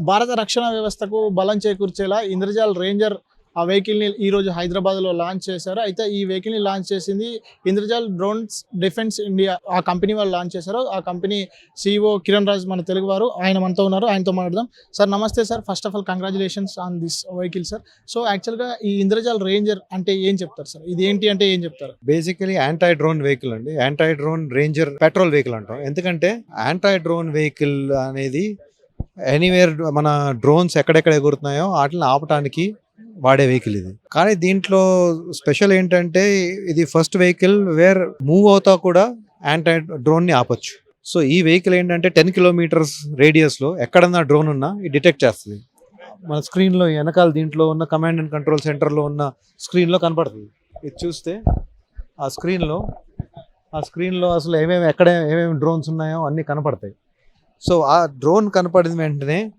భారత రక్షణ వ్యవస్థకు బలం చేకూర్చేలా ఇంద్రజాల్ రేంజర్ ఆ వెహికల్ని ఈరోజు హైదరాబాద్లో లాంచ్ చేశారు. అయితే ఈ వెహికల్ని లాంచ్ చేసింది ఇంద్రజాల్ డ్రోన్స్ డిఫెన్స్ ఇండియా ఆ కంపెనీ వాళ్ళు లాంచ్ చేశారు. ఆ కంపెనీ సిఇఓ కిరణ్ రాజ్ మన తెలుగు వారు ఆయన మనతో ఉన్నారు ఆయనతో మాట్లాడదాం. సార్ నమస్తే sir. First of all congratulations on this vehicle sir so యాక్చువల్గా ఈ ఇంద్రజాల్ రేంజర్ అంటే ఏం చెప్తారు సార్ ఇది ఏంటి అంటే ఏం చెప్తారు? బేసికలీ యాంటై డ్రోన్ వెహికల్ అండి. Anti drone ranger patrol vehicle అంటాం. ఎందుకంటే యాంటై డ్రోన్ వెహికల్ అనేది ఎనీవేర్ మన డ్రోన్స్ ఎక్కడెక్కడ ఎగురుతున్నాయో వాటిని ఆపటానికి వాడే వెహికల్ ఇది. కానీ దీంట్లో స్పెషల్ ఏంటంటే ఇది ఫస్ట్ వెహికల్ వేర్ మూవ్ అవుతా కూడా యాంటీ డ్రోన్ని ఆపొచ్చు. సో ఈ వెహికల్ ఏంటంటే టెన్ కిలోమీటర్స్ రేడియస్లో ఎక్కడన్నా డ్రోన్ ఉన్నా ఇది డిటెక్ట్ చేస్తుంది. మన స్క్రీన్లో వెనకాల దీంట్లో ఉన్న కమాండ్ అండ్ కంట్రోల్ సెంటర్లో ఉన్న స్క్రీన్లో కనపడుతుంది. ఇది చూస్తే ఆ స్క్రీన్లో ఆ స్క్రీన్లో అసలు ఏమేమి ఎక్కడ ఏమేమి డ్రోన్స్ ఉన్నాయో అన్నీ కనపడతాయి. సో ఆ డ్రోన్ కనపడిన వెంటనే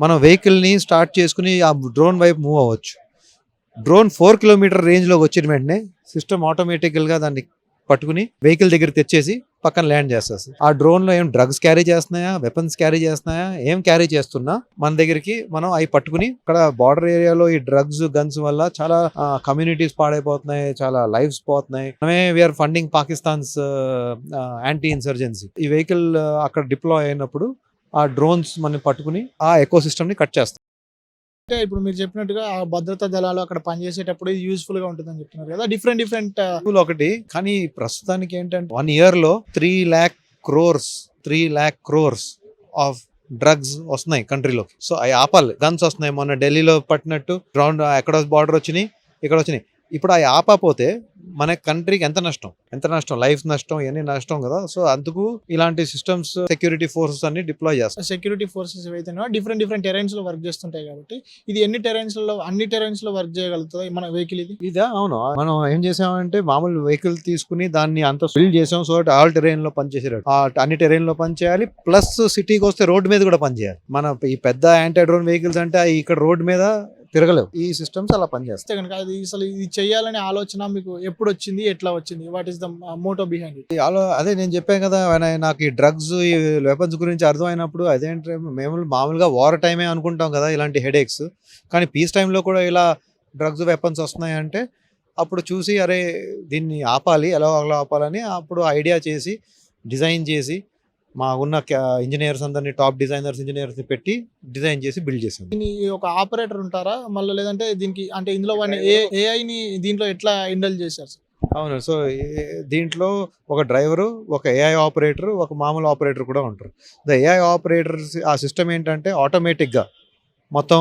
మనం వెహికల్ని స్టార్ట్ చేసుకుని ఆ డ్రోన్ వైపు మూవ్ అవ్వచ్చు. డ్రోన్ ఫోర్ కిలోమీటర్ రేంజ్లోకి వచ్చిన వెంటనే సిస్టమ్ ఆటోమేటిక్గా దాన్ని పట్టుకుని వెహికల్ దగ్గర తెచ్చేసి పక్కన ల్యాండ్ చేస్తుంది ఆ డ్రోన్లో ఏం డ్రగ్స్ క్యారీ చేస్తున్నాయా? వెపన్స్ క్యారీ చేస్తున్నాయా? ఏం క్యారీ చేస్తున్నా? మన దగ్గరికి మనం అవి పట్టుకుని ఇక్కడ బార్డర్ ఏరియాలో ఈ డ్రగ్స్ గన్స్ వల్ల చాలా కమ్యూనిటీస్ పాడైపోతున్నాయి చాలా లైఫ్స్ పోతున్నాయి. మనమే we're funding Pakistan's anti insurgency ఈ వెహికల్ అక్కడ డిప్లాయ్ అయినప్పుడు ఆ డ్రోన్స్ మనం పట్టుకుని ఆ ఎకో ని కట్ చేస్తాం. అంటే ఇప్పుడు మీరు చెప్పినట్టుగా ఆ భద్రతా దళాలు అక్కడ పనిచేసేటప్పుడు యూస్ఫుల్గా ఉంటుందని చెప్తున్నారు కదా. డిఫరెంట్ డిఫరెంట్ uh, ఒకటి. కానీ ప్రస్తుతానికి ఏంటంటే వన్ ఇయర్లో three lakh crores three lakh crores of drugs వస్తున్నాయి కంట్రీలో సో అవి ఆపాలి. గన్స్ వస్తున్నాయి మొన్న ఢిల్లీలో పట్టినట్టు గ్రౌండ్ ఎక్కడ బార్డర్ వచ్చినాయి ఇక్కడ వచ్చినాయి. ఇప్పుడు అవి ఆపకపోతే మన కంట్రీకి ఎంత నష్టం? ఎంత నష్టం? లైఫ్ నష్టం ఇవన్నీ నష్టం కదా? సో అందుకు ఇలాంటి సిస్టమ్స్ సెక్యూరిటీ ఫోర్సెస్ అన్ని డిప్లాయ్ చేస్తాం. సెక్యూరిటీ ఫోర్సెస్ ఏవైతే డిఫరెంట్ డిఫరెంట్ టెరైన్స్లో వర్క్ చేస్తుంటాయి కాబట్టి ఇది ఎన్ని టెరైన్స్లో అన్ని టెరైన్స్లో వర్క్ చేయగలుగుతుంది? మన వెహికల్ ఇది? ఇదా అవును. మనం ఏం చేసామంటే మామూలు వెహికల్ తీసుకుని దాన్ని అంత బిల్డ్ చేసాం సో ఆల్ టెరైన్లో పనిచేసేటట్టు. ఆ అన్ని టెరైన్లో పనిచేయాలి ప్లస్ సిటీకి వస్తే రోడ్ మీద కూడా పనిచేయాలి మన ఈ పెద్ద యాంటీ డ్రోన్ వెహికల్స్ అంటే ఇక్కడ రోడ్ మీద తిరగలేవు. ఈ సిస్టమ్స్ అలా పనిచేస్తాయి. కనుక అది అసలు ఇది చేయాలనే ఆలోచన మీకు ఎప్పుడు వచ్చింది? ఎట్లా వచ్చింది what is the motto behind it అదే నేను చెప్పాను కదా నాకు ఈ డ్రగ్స్ ఈ వెపన్స్ గురించి అర్థమైనప్పుడు అదేంటి మేము మామూలుగా వార్ టైమే అనుకుంటాం కదా ఇలాంటి హెడేక్స్ కానీ పీస్ టైంలో కూడా ఇలా డ్రగ్స్ వెపన్స్ వస్తున్నాయంటే అప్పుడు చూసి అరే దీన్ని ఆపాలి ఎలా అలా ఆపాలని అప్పుడు ఐడియా చేసి డిజైన్ చేసి మా ఉన్న ఇంజనీర్స్ అందరినీ టాప్ డిజైనర్స్ ఇంజనీర్స్ని పెట్టి డిజైన్ చేసి బిల్డ్ చేసాం దీని ఒక ఆపరేటర్ ఉంటారా? మళ్ళీ లేదంటే దీనికి అంటే ఇందులో ఏఐని దీంట్లో ఎట్లా ఇండల్ చేశారు? అవును సో దీంట్లో ఒక డ్రైవరు ఒక ఏఐ ఆపరేటర్ ఒక మామూలు ఆపరేటర్ కూడా ఉంటారు. ద ఏఐ ఆపరేటర్స్ ఆ సిస్టమ్ ఏంటంటే ఆటోమేటిక్గా మొత్తం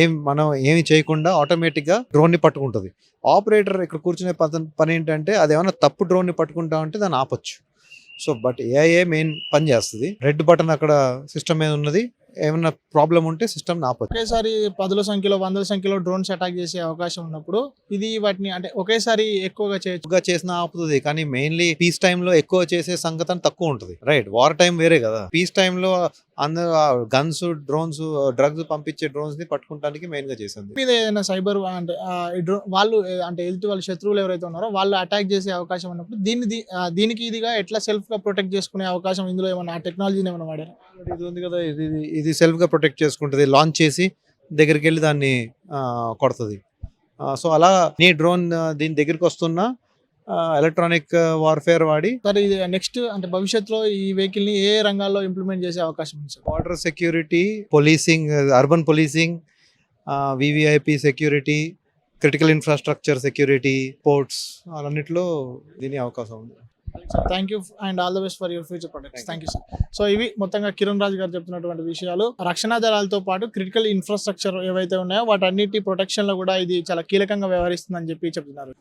ఏం మనం ఏమి చేయకుండా ఆటోమేటిక్గా డ్రోన్ని పట్టుకుంటుంది. ఆపరేటర్ ఇక్కడ కూర్చునే పని పని ఏంటంటే అది ఏమైనా తప్పు డ్రోన్ని పట్టుకుంటా ఉంటే దాన్ని ఆపొచ్చు. సో బట్ ఏఐఏ మెయిన్ పని చేస్తుంది. రెడ్ బటన్ అక్కడ సిస్టమ్ మీద ఉన్నది. ఏమైనా ప్రాబ్లం ఉంటే సిస్టమ్ ఆపొచ్చు. ఒకేసారి పదుల సంఖ్యలో వందల సంఖ్యలో డ్రోన్స్ అటాక్ చేసే అవకాశం ఉన్నప్పుడు ఇది వాటిని అంటే ఒకేసారి ఎక్కువగా ఎక్కువగా చేసిన ఆపుతుంది. కానీ మెయిన్లీ పీస్ టైంలో ఎక్కువ చేసే సంగతం తక్కువ ఉంటుంది. రైట్ వార్ టైం వేరే కదా. పీస్ టైంలో అందరూ గన్స్ డ్రోన్స్ డ్రగ్స్ పంపించే డ్రోన్స్ని పట్టుకుంటానికి మెయిన్గా చేసింది. మీద ఏదైనా సైబర్ అంటే వాళ్ళు అంటే ఎదుటి వాళ్ళ శత్రువులు ఎవరైతే ఉన్నారో వాళ్ళు అటాక్ చేసే అవకాశం ఉన్నప్పుడు దీన్ని దీనికి ఇదిగా ఎట్లా సెల్ఫ్గా ప్రొటెక్ట్ చేసుకునే అవకాశం ఇందులో ఏమైనా ఆ టెక్నాలజీని ఏమైనా వాడారు? ఇది ఉంది కదా ఇది ఇది- సెల్ఫ్గా ప్రొటెక్ట్ చేసుకుంటుంది లాంచ్ చేసి దగ్గరికి వెళ్ళి దాన్ని కొడుతుంది. సో అలా నీ డ్రోన్ దీని దగ్గరికి వస్తున్న ఎలక్ట్రానిక్ వార్ఫేర్ వాడి సరే ఇది నెక్స్ట్ అంటే భవిష్యత్తులో ఈ వెహికల్ని ఏ రంగాల్లో ఇంప్లిమెంట్ చేసే అవకాశం ఉంది border security policing urban policing VVIP security critical infrastructure security ports అన్నిట్లో దీని అవకాశం ఉంది. Thank you and all the best for your future products thank you sir so ఇవి మొత్తంగా కిరణ్ రాజు గారు చెప్తున్నటువంటి విషయాలు. రక్షణ దళాలతో పాటు క్రిటికల్ ఇన్ఫ్రాస్ట్రక్చర్ ఏవైతే ఉన్నాయో వాటన్నిటి ప్రొటెక్షన్లో కూడా ఇది చాలా కీలకంగా వ్యవహరిస్తుందని చెప్పి చెప్తున్నారు.